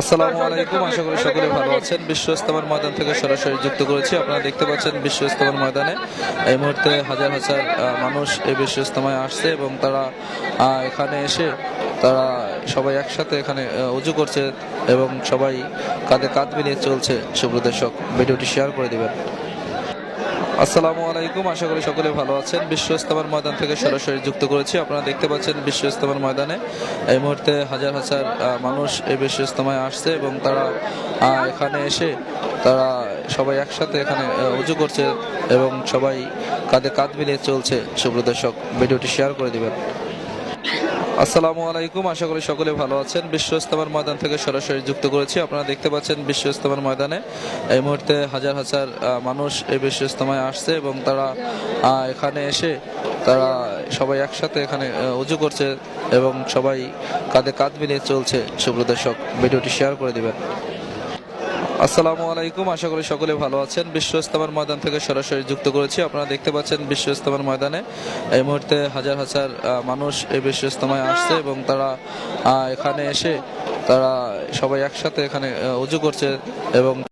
আসসালামু আলাইকুম, আশা করি সকলে ভালো আছেন। বিশ্ব ইস্তেমার ময়দান থেকে সরাসরি যুক্ত করেছি। আপনারা দেখতে পাচ্ছেন বিশ্ব ইস্তেমার ময়দানে এই মুহূর্তে হাজার হাজার মানুষ এই বিশ্ব ইস্তেমায় আসছে এবং তারা এখানে এসে তারা সবাই একসাথে এখানে উজু করছে এবং সবাই কাঁধে কাঁধ মিলিয়ে চলছে। সুপ্রদর্শক ভিডিওটি শেয়ার করে দিবেন। আসসালামু আলাইকুম, আশা করি সকলে ভালো আছেন। বিশ্ব ইস্তেমার ময়দান থেকে সরাসরি যুক্ত করেছি। আপনারা দেখতে পাচ্ছেন বিশ্ব ইস্তেমার ময়দানে। এই মুহূর্তে হাজার হাজার মানুষ এই বিশ্ব ইস্তেমায় আসছে এবং তারা এখানে এসে তারা সবাই একসাথে এখানে উঁচু করছে এবং সবাই কাঁধে কাঁধ মিলিয়ে চলছে। সুপ্রদর্শক ভিডিওটি শেয়ার করে দিবেন। আসসালামু আলাইকুম, আশা করি সকলে ভালো আছেন। বিশ্ব ইস্তেমার ময়দান থেকে সরাসরি যুক্ত করেছি। আপনারা দেখতে পাচ্ছেন বিশ্ব ইস্তেমার ময়দানে এই মুহূর্তে হাজার হাজার মানুষ এই বিশ্ব ইস্তেমায় আসছে এবং তারা এখানে এসে তারা সবাই একসাথে এখানে উজু করছে এবং সবাই কাঁধে কাঁধ মিলিয়ে চলছে। সুপ্রদর্শক ভিডিওটি শেয়ার করে দিবেন। আসসালামু আলাইকুম, আশা করি সকলে ভালো আছেন। বিশ্ব ইস্তেমার ময়দান থেকে সরাসরি যুক্ত করেছি। আপনারা দেখতে পাচ্ছেন বিশ্ব ইস্তেমার ময়দানে এই মুহূর্তে হাজার হাজার মানুষ এই বিশ্ব ইস্তেমায় আসছে এবং তারা এখানে এসে তারা সবাই একসাথে এখানে উজু করছে এবং